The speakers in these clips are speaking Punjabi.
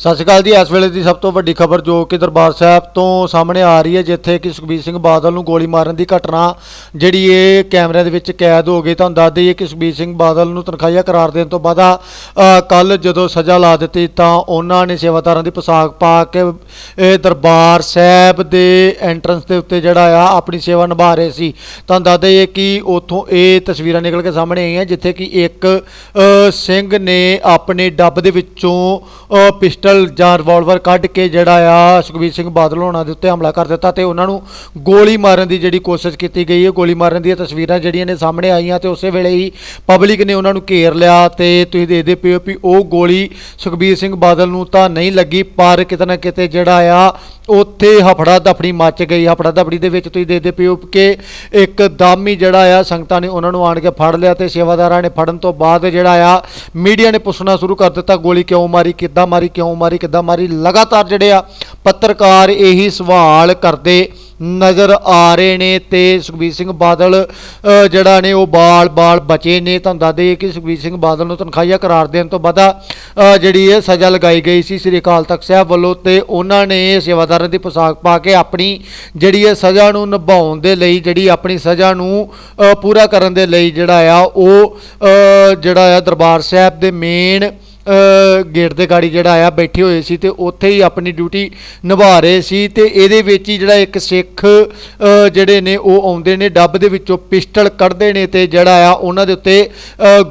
ਸਤਿ ਸ਼੍ਰੀ ਅਕਾਲ ਜੀ ਇਸ ਵੇਲੇ ਦੀ ਸਭ ਤੋਂ ਵੱਡੀ ਖਬਰ ਜੋ ਕਿ ਦਰਬਾਰ ਸਾਹਿਬ ਤੋਂ ਸਾਹਮਣੇ ਆ ਰਹੀ ਹੈ ਜਿੱਥੇ ਕਿ ਸੁਖਬੀਰ ਸਿੰਘ ਬਾਦਲ ਨੂੰ ਗੋਲੀ ਮਾਰਨ ਦੀ ਘਟਨਾ ਜਿਹੜੀ ਇਹ ਕੈਮਰਿਆਂ ਦੇ ਵਿੱਚ ਕੈਦ ਹੋ ਗਈ ਤੁਹਾਨੂੰ ਦੱਸ ਦਈਏ ਕਿ ਸੁਖਬੀਰ ਸਿੰਘ ਬਾਦਲ ਨੂੰ ਤਨਖਾਹੀਆ ਕਰਾਰ ਦੇਣ ਤੋਂ ਬਾਅਦ ਕੱਲ ਜਦੋਂ ਸਜ਼ਾ ਲਾ ਦਿੱਤੀ ਤਾਂ ਉਹਨਾਂ ਨੇ ਸੇਵਾਦਾਰਾਂ ਦੀ ਪੋਸ਼ਾਕ ਪਾ ਕੇ ਇਹ ਦਰਬਾਰ ਸਾਹਿਬ ਦੇ ਐਂਟਰੈਂਸ ਦੇ ਉੱਤੇ ਜਿਹੜਾ ਆ ਆਪਣੀ ਸੇਵਾ ਨਿਭਾ ਰਹੇ ਸੀ। ਤੁਹਾਨੂੰ ਦੱਸ ਦਈਏ ਕਿ ਉੱਥੋਂ ਇਹ ਤਸਵੀਰਾਂ ਨਿਕਲ ਕੇ ਸਾਹਮਣੇ ਆਈਆਂ ਜਿੱਥੇ ਕਿ ਇੱਕ ਸਿੰਘ ਨੇ ਆਪਣੇ ਡੱਬ ਦੇ ਵਿੱਚੋਂ ਅ, ਪਿਸਟਲ ਜਾਂ ਰਿਵਾਲਵਰ ਕੱਢ ਕੇ ਜਿਹੜਾ ਆ ਸੁਖਬੀਰ ਸਿੰਘ ਬਾਦਲ ਹੋਣਾ ਦੇ ਉੱਤੇ ਹਮਲਾ ਕਰ ਦਿੱਤਾ ਤੇ ਉਹਨਾਂ ਨੂੰ ਗੋਲੀ ਮਾਰਨ ਦੀ ਜਿਹੜੀ ਕੋਸ਼ਿਸ਼ ਕੀਤੀ ਗਈ ਹੈ। ਗੋਲੀ ਮਾਰਨ ਦੀਆਂ ਤਸਵੀਰਾਂ ਜਿਹੜੀਆਂ ਨੇ ਸਾਹਮਣੇ ਆਈਆਂ ਤੇ ਉਸੇ ਵੇਲੇ ਹੀ ਪਬਲਿਕ ਨੇ ਉਹਨਾਂ ਨੂੰ ਘੇਰ ਲਿਆ ਤੇ ਤੁਸੀਂ ਦੇਖਦੇ ਪਏ ਹੋ ਵੀ ਉਹ ਗੋਲੀ ਸੁਖਬੀਰ ਸਿੰਘ ਬਾਦਲ ਨੂੰ ਤਾਂ ਨਹੀਂ ਲੱਗੀ, ਪਰ ਕਿਤੇ ਨਾ ਕਿਤੇ ਜਿਹੜਾ ਆ ਉੱਥੇ ਹਫੜਾ ਦਫੜੀ ਮੱਚ ਗਈ। ਹਫੜਾ ਦਫੜੀ ਦੇ ਵਿੱਚ ਤੁਸੀਂ ਦੇਖਦੇ ਪਏ ਹੋ ਕਿ ਇੱਕ ਦਾਮੀ ਜਿਹੜਾ ਆ ਸੰਗਤਾਂ ਨੇ ਉਹਨਾਂ ਨੂੰ ਆਣ ਕੇ ਫੜ ਲਿਆ ਤੇ ਸੇਵਾਦਾਰਾਂ ਨੇ ਫੜਨ ਤੋਂ ਬਾਅਦ ਜਿਹੜਾ ਆ ਮੀਡੀਆ ਨੇ ਪੁੱਛਣਾ ਸ਼ੁਰੂ ਕਰ ਦਿੱਤਾ, ਗੋਲੀ ਕਿਉਂ ਮਾਰੀ, ਕਿੱਦਾਂ ਮਾਰੀ, ਕਿਉਂ ਮਾਰੀ, ਕਿੱਦਾਂ ਮਾਰੀ? ਲਗਾਤਾਰ ਜਿਹੜੇ ਆ, ਪੱਤਰਕਾਰ ਇਹੀ ਸਵਾਲ ਕਰਦੇ ਨਜ਼ਰ ਆ ਰਹੇ ਨੇ ਤੇ ਸੁਖਬੀਰ ਸਿੰਘ ਬਾਦਲ ਜਿਹੜਾ ਨੇ ਉਹ ਬਾਲ-ਬਾਲ ਬਚੇ ਨੇ। ਤੁਹਾਨੂੰ ਦੱਸ ਦਈਏ ਕਿ ਸੁਖਬੀਰ ਸਿੰਘ ਬਾਦਲ ਨੂੰ ਤਨਖਾਹੀਆ ਕਰਾਰ ਦੇਣ ਤੋਂ ਬਾਅਦ ਜਿਹੜੀ ਹੈ ਸਜ਼ਾ ਲਗਾਈ ਗਈ ਸੀ ਸ੍ਰੀ ਅਕਾਲ ਤਖਤ ਸਾਹਿਬ ਵੱਲੋਂ ਤੇ ਉਹਨਾਂ ਨੇ ਸੇਵਾਦਾਰਾਂ ਦੀ ਪੋਸ਼ਾਕ ਪਾ ਕੇ ਆਪਣੀ ਜਿਹੜੀ ਹੈ ਸਜ਼ਾ ਨੂੰ ਨਿਭਾਉਣ ਦੇ ਲਈ, ਜਿਹੜੀ ਆਪਣੀ ਸਜ਼ਾ ਨੂੰ ਪੂਰਾ ਕਰਨ ਦੇ ਲਈ ਜਿਹੜਾ ਆ, ਉਹ ਜਿਹੜਾ ਆ ਦਰਬਾਰ ਸਾਹਿਬ ਦੇ ਮੇਨ ਗੇਟ ਦੇ ਗਾੜੀ ਜਿਹੜਾ ਆ ਬੈਠੇ ਹੋਏ ਸੀ ਤੇ ਉੱਥੇ ਹੀ ਆਪਣੀ ਡਿਊਟੀ ਨਿਭਾ ਰਹੇ ਸੀ ਤੇ ਇਹਦੇ ਵਿੱਚ ਹੀ ਜਿਹੜਾ ਇੱਕ ਸਿੱਖ ਜਿਹੜੇ ਨੇ ਉਹ ਆਉਂਦੇ ਨੇ, ਡੱਬ ਦੇ ਵਿੱਚੋਂ ਪਿਸਟਲ ਕੱਢਦੇ ਨੇ ਤੇ ਜਿਹੜਾ ਆ ਉਹਨਾਂ ਦੇ ਉੱਤੇ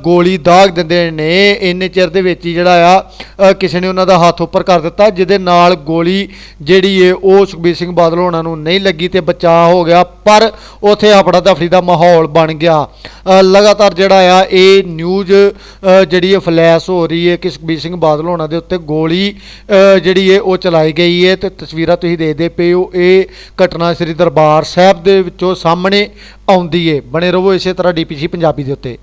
ਗੋਲੀ ਦਾਗ ਦਿੰਦੇ ਨੇ। ਇੰਨੇ ਚਿਰ ਦੇ ਵਿੱਚ ਹੀ ਜਿਹੜਾ ਆ ਕਿਸੇ ਨੇ ਉਹਨਾਂ ਦਾ ਹੱਥ ਉੱਪਰ ਕਰ ਦਿੱਤਾ, ਜਿਹਦੇ ਨਾਲ ਗੋਲੀ ਜਿਹੜੀ ਏ, ਉਹ ਸੁਖਬੀਰ ਸਿੰਘ ਬਾਦਲ ਹੋਣਾ ਨੂੰ ਨਹੀਂ ਲੱਗੀ ਤੇ ਬਚਾਅ ਹੋ ਗਿਆ, ਪਰ ਉੱਥੇ ਹਫੜਾ ਦਫੜੀ ਦਾ ਮਾਹੌਲ ਬਣ ਗਿਆ। ਲਗਾਤਾਰ ਜਿਹੜਾ ਆ, ਇਹ ਨਿਊਜ਼ ਜਿਹੜੀ ਇਹ ਫਲੈਸ਼ ਹੋ ਰਹੀ ਹੈ ਕਿ ਸੁਖਬੀਰ ਸਿੰਘ ਬਾਦਲ ਹੋਣਾ ਦੇ ਉੱਤੇ ਗੋਲੀ ਜਿਹੜੀ ਹੈ ਉਹ ਚਲਾਈ ਗਈ ਹੈ ਤੇ ਤਸਵੀਰਾਂ ਤੁਸੀਂ ਦੇਖਦੇ ਪਏ ਹੋ, ਇਹ ਘਟਨਾ ਸ੍ਰੀ ਦਰਬਾਰ ਸਾਹਿਬ ਦੇ ਵਿੱਚੋਂ ਸਾਹਮਣੇ ਆਉਂਦੀ ਹੈ ਬਣੇ ਰਹੋ ਇਸੇ ਤਰ੍ਹਾਂ ਡੀਪੀਸੀ ਪੰਜਾਬੀ ਦੇ ਉੱਤੇ।